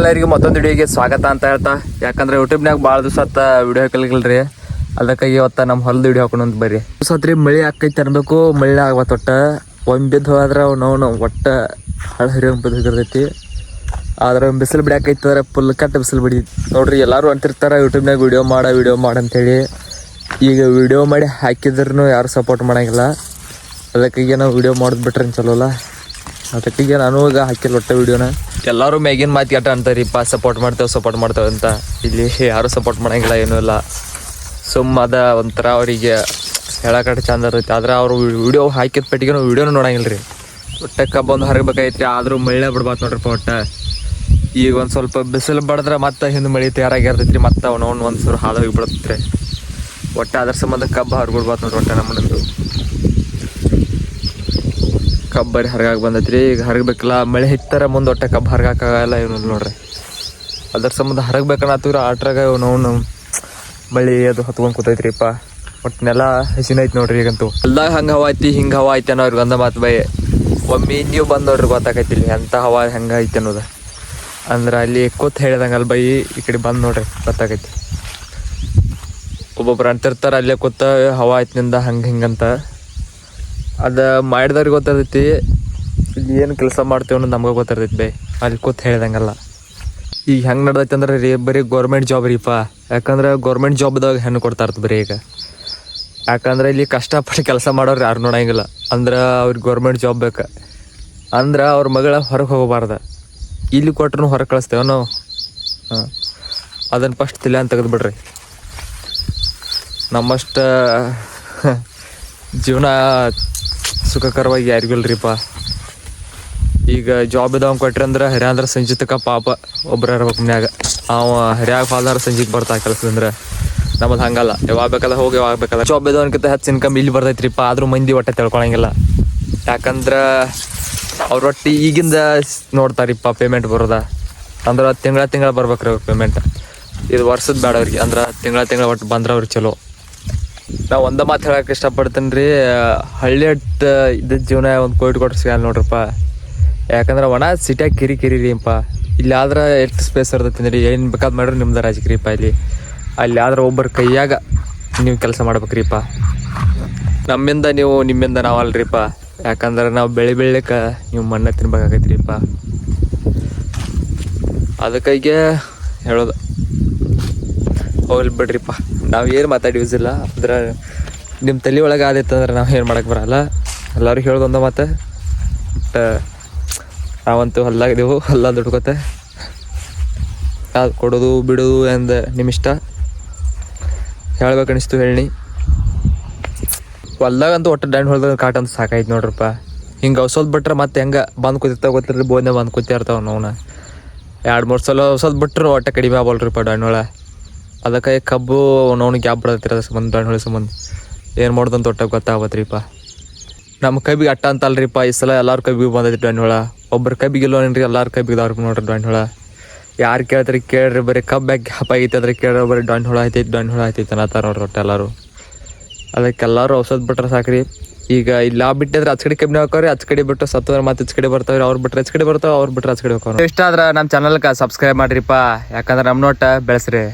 ಎಲ್ಲರಿಗೂ ಮತ್ತೊಂದು ವಿಡಿಯೋಗೆ ಸ್ವಾಗತ ಅಂತ ಹೇಳ್ತಾ. ಯಾಕಂದ್ರೆ ಯೂಟ್ಯೂಬ್ನಾಗ ಭಾಳ ದಿವಸ ಆತ ವಿಡಿಯೋ ಹಾಕಲಿಲ್ರಿ. ಅದಕ್ಕಾಗಿ ಇವತ್ತ ನಮ್ಮ ಹೊಲದ ವಿಡಿಯೋ ಹಾಕೊಂಡು ಅಂತ ಬರ್ರಿ ಸತ್ರಿ ಮಳೆ ಆಕೈತಿ ಅನ್ಬೇಕು ಮಳೆ ಆಗ್ಬತ್ ಒಟ್ಟ ಒಂಬಿದ್ದು ಬಿದ್ದು ಹೋದ್ರೆ ನಾವು ಒಟ್ಟ ಹಳ ಹರಿಯಂಗ್ ಬಿದ್ದಿರ್ತೈತಿ ಆದ್ರೆ ಬಿಸಿಲು ಬಿಡಾಕೈತಂದ್ರೆ ಫುಲ್ ಕಟ್ ಬಿಸಿಲು ಬಿಡಿ. ನೋಡ್ರಿ ಎಲ್ಲರೂ ಅಂತಿರ್ತಾರೆ ಯೂಟ್ಯೂಬ್ನಾಗ ವಿಡಿಯೋ ಮಾಡ ವಿಡಿಯೋ ಮಾಡ ಅಂತೇಳಿ. ಈಗ ವಿಡಿಯೋ ಮಾಡಿ ಹಾಕಿದ್ರು ಯಾರು ಸಪೋರ್ಟ್ ಮಾಡಂಗಿಲ್ಲ. ಅದಕ್ಕಾಗಿ ನಾವು ವಿಡಿಯೋ ಮಾಡೋದು ಬಿಟ್ರೆ ಚಲೋ ಅಲ್ಲ ಅದಕ್ಕಾಗಿ ನಾನು ಈಗ ಹಾಕಿಲ್ಲ ಒಟ್ಟ ವಿಡಿಯೋನ. ಎಲ್ಲರೂ ಮ್ಯಾಗಿನ ಮಾತು ಕೆಟ್ಟ ಅಂತಾರಿಪ್ಪ ಸಪೋರ್ಟ್ ಮಾಡ್ತೇವೆ ಸಪೋರ್ಟ್ ಮಾಡ್ತೇವೆ ಅಂತ. ಇಲ್ಲಿ ಯಾರು ಸಪೋರ್ಟ್ ಮಾಡಂಗಿಲ್ಲ, ಏನೂ ಇಲ್ಲ. ಸುಮ್ಮ ಅದ ಒಂಥರ ಅವರಿಗೆ ಹೇಳಕಟ್ಟ ಚಂದ ಇರುತ್ತೆ. ಆದ್ರೆ ಅವರು ವಿಡಿಯೋ ಹಾಕಿದ ಪೆಟ್ಟಿಗೆ ವಿಡಿಯೋನು ನೋಡಂಗಿಲ್ಲ ರೀ ಒಟ್ಟ ಕಬ್ಬೊಂದು ಹರಗಬೇಕೈತ್ರಿ ಆದರೂ ಮಳೆ ಬಿಡ್ಬಾರ್ದು ನೋಡ್ರಿ ಒಟ್ಟ. ಈಗ ಒಂದು ಸ್ವಲ್ಪ ಬಿಸಿಲು ಬಡದ್ರೆ ಮತ್ತೆ ಹಿಂದೆ ಮಳೆ ತಯಾರಾಗಿರ್ತೈತ್ರಿ ಮತ್ತೆ ಅವನವನ್ ಒಂದು ಸೂರು ಹಾಳಾಗಿ ಬಿಡತ್ರಿ ಒಟ್ಟ ಅದ್ರ ಸಂಬಂಧ ಕಬ್ಬು ಹರ್ಬಿಡ್ಬಾರ್ದು ನೋಡ್ರಿ ಒಟ್ಟ ನಮ್ಮದು ಕಬ್ಬು ಬರೀ ಹರಗಾಗಿ ಬಂದೈತ್ರಿ. ಈಗ ಹರಗಬೇಕಲ್ಲ, ಮಳೆ ಹಿತ್ತರ ಮುಂದೆ ಒಟ್ಟೆ ಕಬ್ಬು ಹರಗಾಕಾಗಲ್ಲ ಏನು ನೋಡ್ರಿ. ಅದ್ರ ಸಂಬಂಧ ಹರಗ್ಬೇಕನ್ನತ್ತೀವ್ರ ಆಟ್ರಾಗ ನಾವು ಮಳಿ ಅದು ಹತ್ಕೊಂಡು ಕೂತೈತ್ರಿಪ್ಪ. ಒಟ್ಟು ನೆಲ ಐತಿ ನೋಡ್ರಿ ಈಗಂತೂ. ಎಲ್ಲ ಹಂಗ ಹವಾ ಐತಿ, ಹಿಂಗ ಹವಾ ಐತಿ ಅನ್ನೋ ಅವ್ರಿಗೆ ಒಂದ ಮಾತು ಬೈ. ಒಮ್ಮೆ ನೀವು ಬಂದು ನೋಡ್ರಿ ಗೊತ್ತಾಕೈತಿ ಎಂತ ಹವಾ ಹೆಂಗ ಐತಿ ಅನ್ನೋದು. ಅಂದ್ರೆ ಅಲ್ಲಿ ಕೂತ್ ಹೇಳ್ದಂಗಲ್ಲ ಬೈ, ಈ ಕಡೆ ಬಂದು ನೋಡ್ರಿ, ಗೊತ್ತಾಕೈತಿ. ಒಬ್ಬೊಬ್ರು ಅಂತಿರ್ತಾರ, ಅಲ್ಲೇ ಕೂತ ಹವಾ ಐತಿನಿಂದ ಹಂಗ ಹಿಂಗಂತ ಅದ ಮಾಡಿದವ್ರಿಗೆ ಗೊತ್ತಿರ್ತೈತಿ ಏನು ಕೆಲಸ ಮಾಡ್ತೇವೆ ಅನ್ನೋದು ನಮ್ಗೆ ಗೊತ್ತಿರ್ತೈತಿ ಬೈ. ಅಲ್ಲಿ ಕೂತ್ ಹೇಳ್ದಂಗಲ್ಲ. ಈಗ ಹೆಂಗೆ ನಡ್ದೈತೆ ಅಂದ್ರೆ ರೀ, ಬರೀ ಗೌರ್ಮೆಂಟ್ ಜಾಬ್ ರೀಪ. ಯಾಕಂದ್ರೆ ಗೌರ್ಮೆಂಟ್ ಜಾಬ್ದಾಗ ಹೆಣ್ಣು ಕೊಡ್ತಾ ಇರ್ತದೆ ಬರೀ ಈಗ. ಯಾಕಂದ್ರೆ ಇಲ್ಲಿ ಕಷ್ಟಪಟ್ಟು ಕೆಲಸ ಮಾಡೋರು ಯಾರು ನೋಡಂಗಿಲ್ಲ. ಅಂದ್ರೆ ಅವ್ರಿಗೆ ಗೌರ್ಮೆಂಟ್ ಜಾಬ್ ಬೇಕು. ಅಂದ್ರೆ ಅವ್ರ ಮಗಳ ಹೊರಗೆ ಹೋಗಬಾರ್ದ. ಇಲ್ಲಿ ಕೊಟ್ರು ಹೊರಗೆ ಕಳಿಸ್ತೇವೆ ನಾವು. ಹಾಂ. ಅದನ್ನು ಫಸ್ಟ್ ತಿಲ್ಲ ಅಂತ ತೆಗೆದ್ಬಿಡ್ರಿ ನಮ್ಮಷ್ಟ ಜೀವನ ಸುಖಕರವಾಗಿ ಯಾರಿಗೂ ಇಲ್ರಿಪ್ಪ. ಈಗ ಜಾಬ್ ಇದಾವ್ ಕೊಟ್ರಿ ಅಂದ್ರೆ ಹರಿಯಾಂದ್ರ ಅಂದ್ರೆ ಸಂಜಿತಕ ಪಾಪ ಒಬ್ರು ಇರ್ಬೇಕು ಮನ್ಯಾಗ. ಅವ ಹರ್ಯಾಗ ಫಾಲ್ದಾರ ಸಂಜಿಗೆ ಬರ್ತಾ ಕೆಲಸದಂದ್ರೆ ನಮ್ದು ಹಂಗಲ್ಲ. ಯಾವಾಗ ಬೇಕಲ್ಲ ಹೋಗಿ, ಯಾವಾಗ ಬೇಕಲ್ಲ ಜಾಬ್ ಇದಾವನ್ಕಿಂತ ಹೆಚ್ಚು ಇನ್ಕಮ್ ಇಲ್ಲಿ ಬರ್ತೈತ್ರಿಪ್ಪ. ಆದ್ರೂ ಮಂದಿ ಒಟ್ಟೆ ತಿಳ್ಕೊಳಂಗಿಲ್ಲ. ಯಾಕಂದ್ರೆ ಅವ್ರ ಒಟ್ಟು ಈಗಿಂದ ನೋಡ್ತಾರಿಪ್ಪ ಪೇಮೆಂಟ್ ಬರೋದ. ಅಂದ್ರೆ ತಿಂಗಳ ತಿಂಗಳ ಬರ್ಬೇಕ್ರಿ ಅವ್ರ ಪೇಮೆಂಟ್ ಇದು ವರ್ಷದ ಬೇಡ ಅವ್ರಿಗೆ ಅಂದ್ರೆ ತಿಂಗಳ ತಿಂಗಳ ಒಟ್ಟು ಬಂದ್ರೆ ಅವ್ರಿಗೆ ಚಲೋ. ನಾ ಒಂದ ಮಾತು ಹೇಳಕ್ ಇಷ್ಟಪಡ್ತೇನೆ ರೀ ಹಳ್ಳಿ ಅಟ್ ಇದ್ದ ಜೀವನ ಒಂದು ಕೋರ್ಟ್ ಕೊಟ್ರೆ ಸಿಗಲ್ಲ ನೋಡ್ರಪ್ಪ. ಯಾಕಂದ್ರೆ ಒಣ ಸಿಟ್ಯಾಗ ಕಿರಿ ಕಿರಿ ಇಂಪ ಇಲ್ಲಿ ಆದ್ರೆ ಎಷ್ಟು ಸ್ಪೇಸ್ ಇರ್ತೈತಿ ರೀ ಏನು ಬೇಕಾದ್ ಮಾಡ್ರಿ ನಿಮ್ದು ರಾಜಕೀಯಪ್ಪ ಇಲ್ಲಿ. ಅಲ್ಲಿ ಆದ್ರೆ ಒಬ್ಬರ ಕೈಯಾಗ ನೀವು ಕೆಲಸ ಮಾಡ್ಬೇಕ್ರಿಪ್ಪ ನಮ್ಮಿಂದ ನೀವು ನಿಮ್ಮಿಂದ ನಾವು ಅಲ್ರಿಪ್ಪ ಯಾಕಂದ್ರೆ ನಾವು ಬೆಳೆ ಬೆಳಿಲಿಕ್ಕೆ ನೀವು ಮಣ್ಣ ತಿನ್ಬೇಕಾಗೈತ್ರಿಪ್ಪ ಅದಕ್ಕಾಗೆ ಹೇಳೋದು. ಹೋಗ್ಲಿ ಬಿಡ್ರಿಪ್ಪ. ನಾವು ಏನು ಮಾತಾಡಿ ಯೂಸ್ ಇಲ್ಲ. ಅದ್ರ ನಿಮ್ಮ ತಲೆ ಒಳಗೆ ಆದಿತ್ತಂದ್ರೆ ನಾವು ಏನು ಮಾಡಕ್ಕೆ ಬರಲ್ಲ. ಎಲ್ಲರೂ ಹೇಳ್ದೊಂದ ಮತ್ತೆ. ಮಾತು ಬಟ್, ನಾವಂತೂ ಹೊಲ್ದಾಗಿದ್ದೆವು ಹೊಲ್ಲ ದುಡ್ಕೋತೆ ಅದು ಕೊಡೋದು, ಬಿಡೋದು ಎಂದ ನಿಮ್ಮ ಇಷ್ಟ. ಹೇಳ್ಬೇಕನ್ನಿಸ್ತು ಹೇಳಿ. ಹೊಲ್ದಾಗಂತೂ ಒಟ್ಟು ಡ್ಯಾಂಡ್ ಹೊಲ್ದಾಗ ಕಾಟ ಅಂತ ಸಾಕಾಯ್ತು ನೋಡ್ರಪ್ಪ. ಹಿಂಗೆ ಔಸೋದ್ ಬಿಟ್ರೆ ಮತ್ತೆ ಹೆಂಗೆ ಬಂದು ಕೂತಿರ್ತಾವ ಗೊತ್ತಿರ್ರಿ ಬೋನೆ ಬಂದು ಕೂತಿರ್ತಾವ ನೋವನ. ಎರಡು ಮೂರು ಸಲ ಔಸೋದ್ ಬಿಟ್ರೆ ಒಟ್ಟೆ ಕಡಿಮೆ ಆಗಲ್ರಿಪ್ಪ ಡ್ಯಾಂಡ್ ಅದಕ್ಕೆ ಕಬ್ಬು ನೋವು ಗ್ಯಾಪ್ ಬಿಡತ್ತಿರ ಸಂಬಂಧ ಹೊಳೆ ಸಂಬಂಧ. ಏನು ಮಾಡೋದಂತ ಒಟ್ಟ ಗೊತ್ತಾಗತ್ತೀಪ ನಮ್ಮ ಕೈಬಿಗೆ ಅಟ್ಟ ಅಂತ ಈ ಸಲ ಎಲ್ಲರೂ ಕೈಬಿಗೆ ಬಂದೈತಿ ಡ್ಯಾಂಡ್ ಒಬ್ಬರು ಕೈಬಿಗೆ ಎಲ್ಲರೂ ಕೈಬಿಗೆ ಅವ್ರಿಗೆ ನೋಡ್ರಿ ಡ್ಯಾಂಡ್ ಹುಳ ಯಾರು ಕೇಳ್ತಾರೆ ಕೇಳ್ರಿ, ಬರೀ ಕಬ್ಬಾಗ ಗ್ಯಾಪ್ ಆಗೈತೆ ಅದ್ರ ಕೇಳ್ರಿ, ಬರೀ ಡಾಂಡ್ ಹುಳ ಆಯ್ತೈತಿ ಡಾಂಡ್ ಹುಳ ಆಯ್ತೈತಿ ಅನ್ನತ್ತಾರ ನೋಡ್ರಿ ಒಟ್ಟು ಎಲ್ಲರೂ. ಅದಕ್ಕೆ ಎಲ್ಲರೂ ಔಷಧ ಬಿಟ್ರೆ ಸಾಕ್ರಿ. ಈಗ ಇಲ್ಲ ಬಿಟ್ಟಿದ್ರೆ ಅಚ್ ಕಡೆ ಕಬ್ಬಿನ ಹಾಕೋರಿ ಹಚ್ ಕಡೆ ಬಿಟ್ಟು ಸತ್ತೋದ್ರೆ ಮತ್ತೆ ಇಚ್ ಕಡೆ ಬರ್ತಾವ್ರಿ, ಅವ್ರು ಬಿಟ್ರೆ ಹಚ್ ಕಡೆ ಬರ್ತಾವ, ಅವ್ರು ಬಿಟ್ರೆ ಹಚ್ ಕಡೆ ಇಷ್ಟ ಆದ್ರೆ ನಮ್ಮ ಚಾನಲ್ಗೆ ಸಬ್ಸ್ಕ್ರೈಬ್ ಮಾಡ್ರಿಪ್ಪ. ಯಾಕಂದ್ರೆ ನಮ್ಮ ನೋಟ ಬೆಳೆಸ್ರಿ.